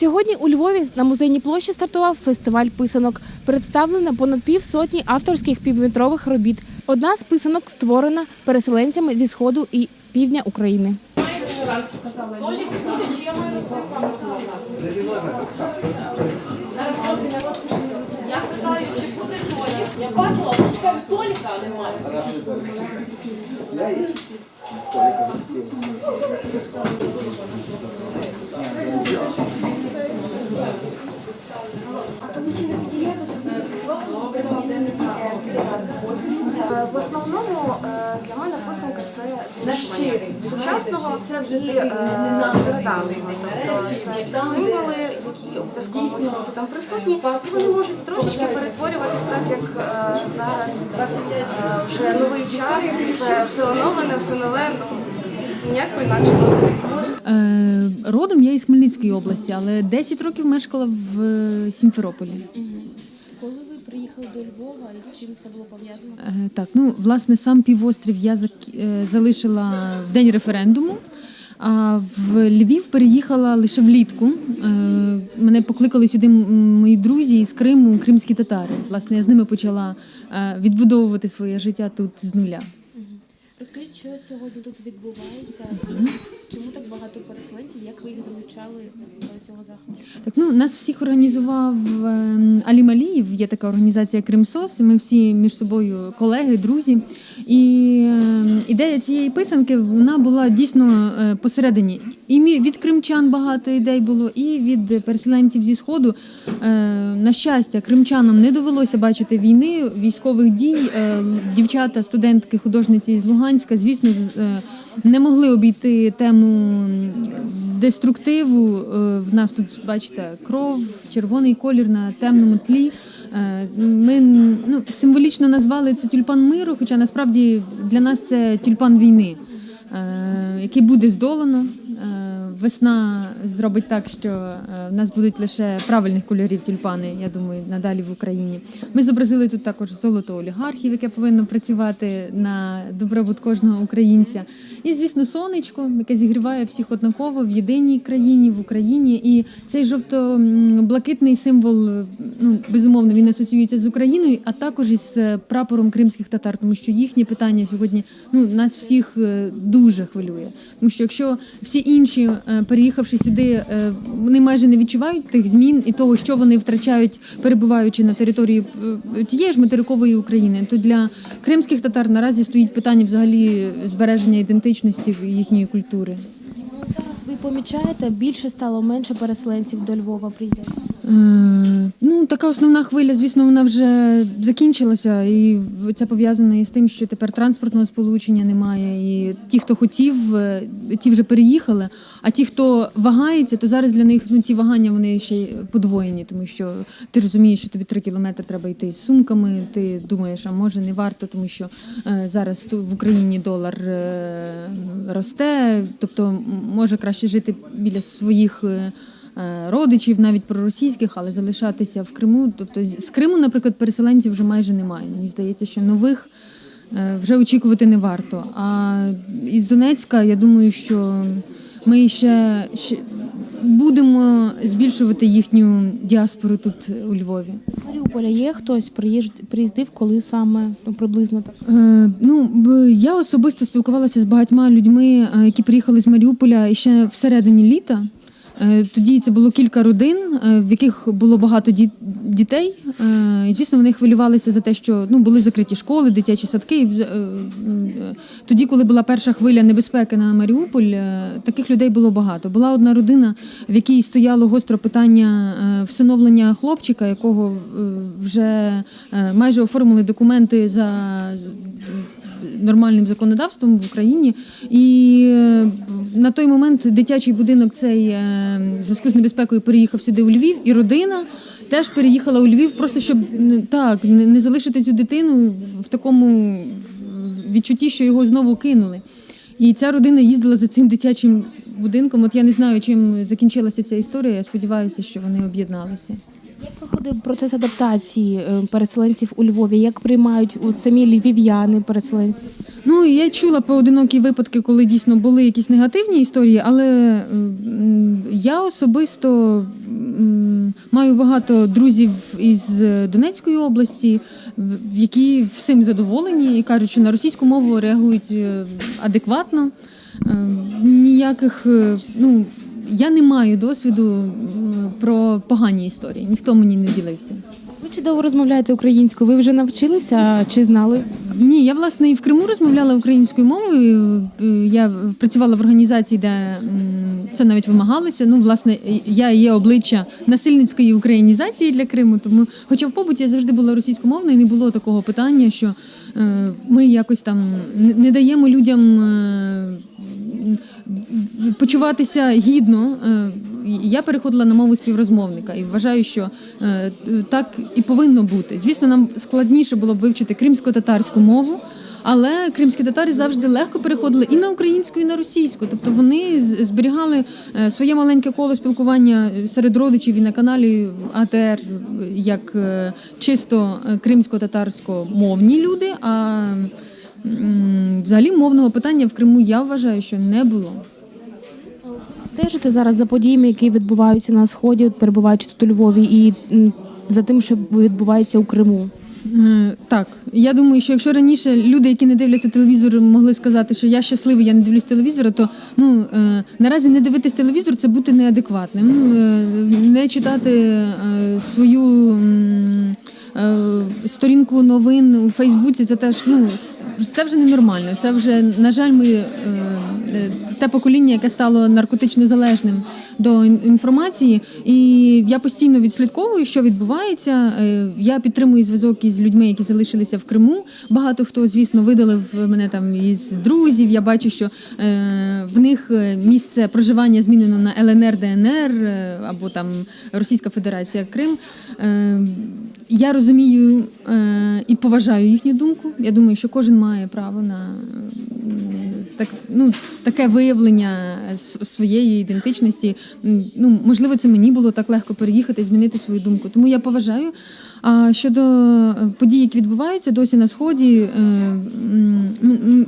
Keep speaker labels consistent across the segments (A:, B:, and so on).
A: Сьогодні у Львові на музейній площі стартував фестиваль писанок. Представлено понад півсотні авторських півметрових робіт. Одна з писанок створена переселенцями зі сходу і півдня України.
B: Я питаю, чи буде? Я бачила, чекаю, Толіка немає.
C: В основному е, для мене писанка це змішування сучасного і е, стародавнього. Тобто це символи, які обов'язково можуть бути там присутні, і вони можуть трошечки перетворюватись так, як е, зараз вже новий час, все, все оновлене, все нове. Ну, ніяк по-інакшому.
D: Е, Родом я із Хмельницької області, але 10 років мешкала в Сімферополі.
A: До Львова і це було пов'язано?
D: Е, Так, ну власне сам півострів я е, залишила в день референдуму. А в Львів переїхала лише влітку. Е, Мене покликали сюди мої друзі із Криму, кримські татари. Власне, я з ними почала відбудовувати своє життя тут з нуля.
A: Що сьогодні тут відбувається чому так багато переселенців? Як ви їх залучали до цього заходу?
D: Так, ну нас всіх організував ем, Алі Маліїв, є така організація Кримсос. Ми всі між собою колеги, друзі. І ем, ідея цієї писанки вона була дійсно е, посередині. І від кримчан багато ідей було, і від переселенців зі сходу. Е, На щастя, кримчанам не довелося бачити війни, військових дій. Е, Дівчата, студентки, художниці з Луганська, звісно, е, не могли обійти тему деструктиву. В нас тут, бачите, кров, червоний колір на темному тлі. Ми ну, символічно назвали це тюльпан миру, хоча насправді для нас це тюльпан війни, який буде здолано. Весна зробить так, що е, в нас будуть лише правильних кольорів тюльпани, я думаю, надалі в Україні. Ми зобразили тут також золото олігархів, яке повинно працювати на добробут кожного українця. І, звісно, сонечко, яке зігріває всіх однаково в єдиній країні, в Україні. І цей жовто-блакитний символ, ну безумовно, він асоціюється з Україною, а також із е, прапором кримських татар, тому що їхнє питання сьогодні ну нас всіх е, дуже хвилює. Тому що якщо всі інші, переїхавши сюди, е, вони майже не відчувають тих змін і того, що вони втрачають, перебуваючи на території е, тієї ж материкової України, то для кримських татар наразі стоїть питання взагалі збереження ідентичності їхньої культури.
A: Ну, зараз ви помічаєте, більше стало менше переселенців до Львова приїздять.
D: Е, Ну, така основна хвиля, звісно, вона вже закінчилася, і це пов'язано із тим, що тепер транспортного сполучення немає. І ті, хто хотів, е, ті вже переїхали. А ті, хто вагається, то зараз для них ну ці вагання вони ще подвоєні, тому що ти розумієш, що тобі три кілометри треба йти з сумками. Ти думаєш, а може не варто, тому що е, зараз в Україні долар е, росте, тобто може краще жити біля своїх. е, родичів, навіть проросійських, але залишатися в Криму. Тобто з Криму, наприклад, переселенців вже майже немає. Мені здається, що нових е, вже очікувати не варто. А із Донецька, я думаю, що ми ще, ще будемо збільшувати їхню діаспору тут у Львові.
A: З Маріуполя є хтось приїздив, коли саме ну, приблизно так.
D: Е, ну, я особисто спілкувалася з багатьма людьми, е, які приїхали з Маріуполя ще всередині літа. Е, Тоді це було кілька родин, е, в яких було багато ді- дітей. Е, І, звісно, вони хвилювалися за те, що ну, були закриті школи, дитячі садки. Тоді, коли була перша хвиля небезпеки на Маріуполь, таких людей було багато. Була одна родина, в якій стояло гостро питання всиновлення хлопчика, якого вже майже оформили документи за нормальним законодавством в Україні. І е, на той момент дитячий будинок цей е, зв'язку з небезпекою переїхав сюди у Львів, і родина теж переїхала у Львів, просто щоб так не залишити цю дитину в такому відчутті, що його знову кинули. І ця родина їздила за цим дитячим будинком. От я не знаю, чим закінчилася ця історія. Я сподіваюся, що вони об'єдналися.
A: Проходив процес адаптації е, переселенців у Львові? Як приймають от, самі львів'яни переселенців?
D: Ну, я чула поодинокі випадки, коли дійсно були якісь негативні історії, але я особисто маю багато друзів із Донецької області, які всім задоволені і кажуть, що на російську мову реагують е, адекватно. Е, Ніяких, е, ну, я не маю досвіду про погані історії, ніхто мені не ділився.
A: Ви чудово розмовляєте українською. Ви вже навчилися чи знали?
D: Ні, я власне і в Криму розмовляла українською мовою. Е, Я працювала в організації, де це навіть вимагалося. Ну, власне, я є обличчя насильницької українізації для Криму. Тому, хоча в побуті я завжди була російськомовною, і не було такого питання, що е, ми якось там не- даємо людям. е, Почуватися гідно, я переходила на мову співрозмовника і вважаю, що е, так і повинно бути. Звісно, нам складніше було б вивчити кримсько-татарську мову, але кримські татари завжди легко переходили і на українську, і на російську. Тобто вони зберігали е, своє маленьке коло спілкування серед родичів і на каналі АТР як е, чисто кримсько-татарсько-мовні люди. А взагалі мовного питання в Криму я вважаю, що не було.
A: Стежите зараз за подіями, які відбуваються на сході, перебуваючи тут у Львові, і за тим, що відбувається у Криму.
D: Е, Так, я думаю, що якщо раніше люди, які не дивляться телевізор, могли сказати, що я щасливий, я не дивлюсь телевізора, то ну е, наразі не дивитись телевізор це бути неадекватним, е, не читати свою сторінку новин у Фейсбуці. Це теж ну це вже ненормально. Це вже на жаль, ми те покоління, яке стало наркотично залежним до інформації, і я постійно відслідковую, що відбувається. Е, Я підтримую зв'язок із людьми, які залишилися в Криму. Багато хто, звісно, видалив мене там із друзів. Я бачу, що е, в них е, місце проживання змінено на ЛНР, ДНР е, або там Російська Федерація Крим. Е, Я розумію е, і поважаю їхню думку. Я думаю, що кожен має право на так, ну, таке виявлення своєї ідентичності. Ну, можливо, це мені було так легко переїхати, змінити свою думку. Тому я поважаю. А щодо е, подій, які відбуваються досі на сході, е,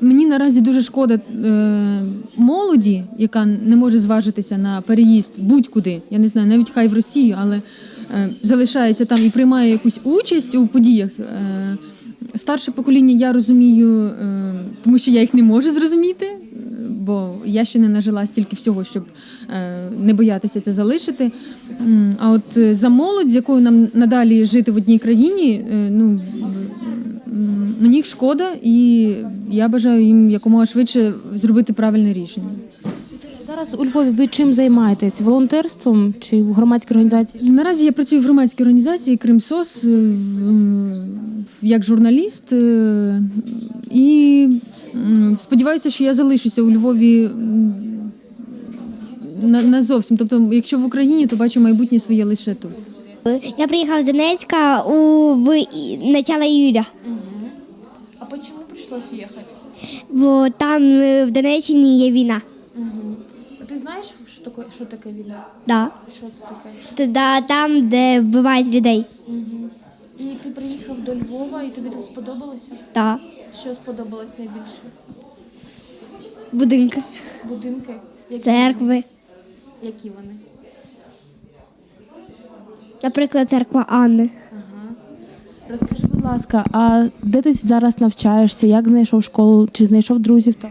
D: мені наразі дуже шкода е, молоді, яка не може зважитися на переїзд будь-куди. Я не знаю, навіть хай в Росію, але залишається там і приймає якусь участь у подіях. Старше покоління я розумію, е, тому що я їх не можу зрозуміти, е, бо я ще не нажила стільки всього, щоб е, не боятися це залишити. А от за молодь, з якою нам надалі жити в одній країні, ну мені їх шкода, і я бажаю їм якомога швидше зробити правильне рішення.
A: Зараз у Львові ви чим займаєтесь? Волонтерством чи в громадській організації?
D: Наразі я працюю в громадській організації Кримсос як журналіст е, і сподіваюся, що я залишуся у Львові на зовсім. Тобто, якщо в Україні, то бачу майбутнє своє лише тут.
E: Я приехала с Донецка у, в начало июля.
A: А чому прийшлось їхати?
E: Вот там э, в Донеччині є війна.
A: Ти знаєш, що таке, що таке війна?
E: Да.
A: Що це таке?
E: Т- Да, там, де вбивають людей.
A: Приїхав до Львова, і тобі тут сподобалося?
E: Да.
A: Що сподобалось найбільше?
E: Будинки,
A: Будинки? Які,
E: церкви.
A: які вони?
E: Наприклад, церква Анни.
A: Розкажи, будь ласка, а де ти зараз навчаєшся? Як знайшов школу? Чи знайшов друзів там?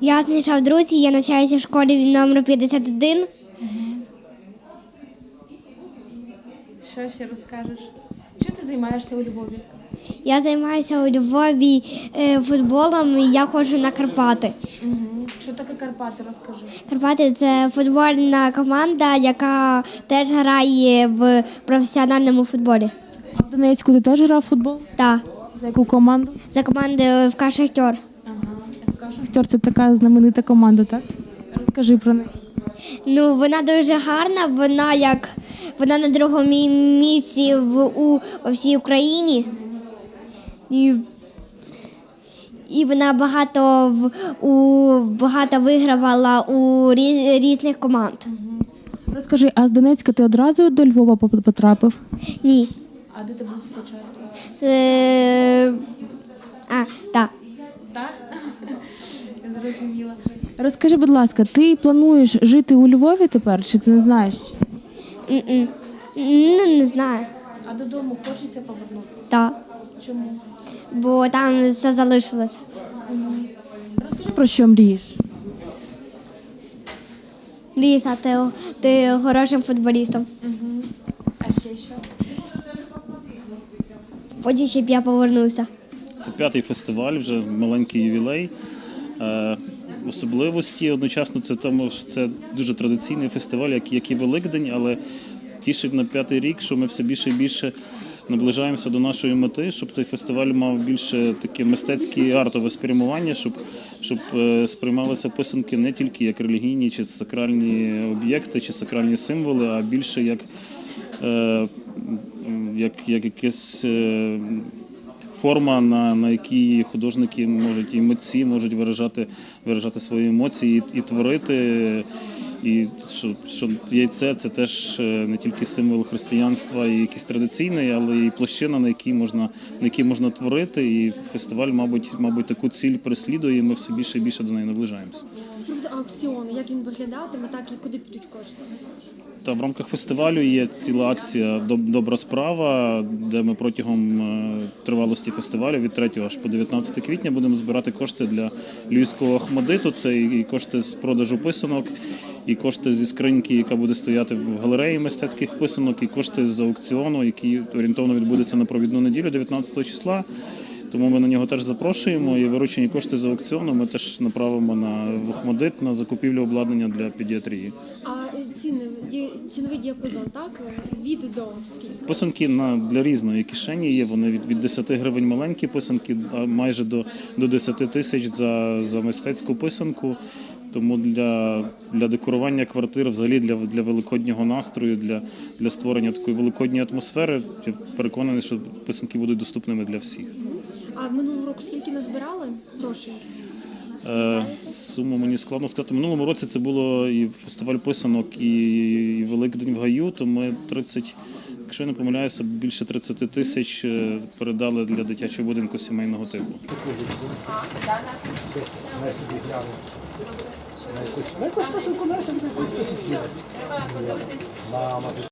E: Я знайшов друзі, я навчаюся в школі номер 51.
A: Що ще розкажеш? Займаєшся у Львові?
E: Я займаюся у Львові е, футболом і я ходжу на Карпати.
A: Угу. Що таке Карпати? Розкажи.
E: Карпати це футбольна команда, яка теж грає в професіональному футболі.
A: А в Донецьку ти теж грав в футбол?
E: Так,
A: За яку команду?
E: за командою ФК Шахтер.
A: Ага. Шахтер це така знаменита команда, так? Розкажи про неї.
E: Ну, вона дуже гарна, вона як вона на другому місці в у во всій Україні. І, і вона багато в у багато вигравала у різ, різних команд.
A: Розкажи, а з Донецька ти одразу до Львова поп- потрапив?
E: Ні.
A: А де ти був спочатку?
E: Це а, так.
A: Так? Зрозуміла. Розкажи, будь ласка, ти плануєш жити у Львові тепер, чи ти не знаєш?
E: М-м. Ну, не знаю.
A: А додому хочеться повернутися.
E: Так.
A: Чому?
E: Бо там все залишилося.
A: Розкажи про що мрієш?
E: Мрію стати ти хорошим футболістом.
A: А ще що?
E: Потім, щоб я повернувся.
F: Це п'ятий фестиваль, вже маленький ювілей. Е, Особливості одночасно це тому, що це дуже традиційний фестиваль, як, і Великдень, але тішить на п'ятий рік, що ми все більше і більше наближаємося до нашої мети, щоб цей фестиваль мав більше таке мистецьке і артове спрямування, щоб, щоб е, сприймалися писанки не тільки як релігійні чи сакральні об'єкти, чи сакральні символи, а більше як, е, як, як якесь. Форма, на, на якій художники можуть і митці можуть виражати, виражати свої емоції і, і творити. І що, що яйце це теж е, не тільки символ християнства і якийсь традиційний, але і площина, на якій можна, на якій можна творити. І фестиваль, мабуть, мабуть, таку ціль переслідує. і Ми все більше і більше до неї наближаємося.
G: З як він виглядатиме, так і куди підуть кошти.
F: Та в рамках фестивалю є ціла акція Добра справа, де ми протягом е, тривалості фестивалю від 3 аж по 19 квітня будемо збирати кошти для львівського Ахмадиту. Це і кошти з продажу писанок, і кошти зі скриньки, яка буде стояти в галереї мистецьких писанок, і кошти з аукціону, який орієнтовно відбудеться на провідну неділю 19 числа. Тому ми на нього теж запрошуємо. І виручені кошти з аукціону ми теж направимо на Ахмадит на закупівлю обладнання для педіатрії.
G: Е, ціни, ціновий діапазон, так? Від до скільки?
F: Писанки на для різної кишені є. Вони від, від 10 гривень маленькі писанки, а майже до, до 10 тисяч за, за мистецьку писанку. Тому для, для декорування квартир, взагалі для, для великоднього настрою, для, для створення такої великодньої атмосфери, я переконаний, що писанки будуть доступними для всіх.
G: А минулого року скільки назбирали грошей?
F: Е, Суму мені складно сказати. Минулому році це було і фестиваль писанок, і, Великдень в Гаю. То ми 30, якщо я не помиляюся, більше 30 тисяч е, передали для дитячого будинку сімейного типу.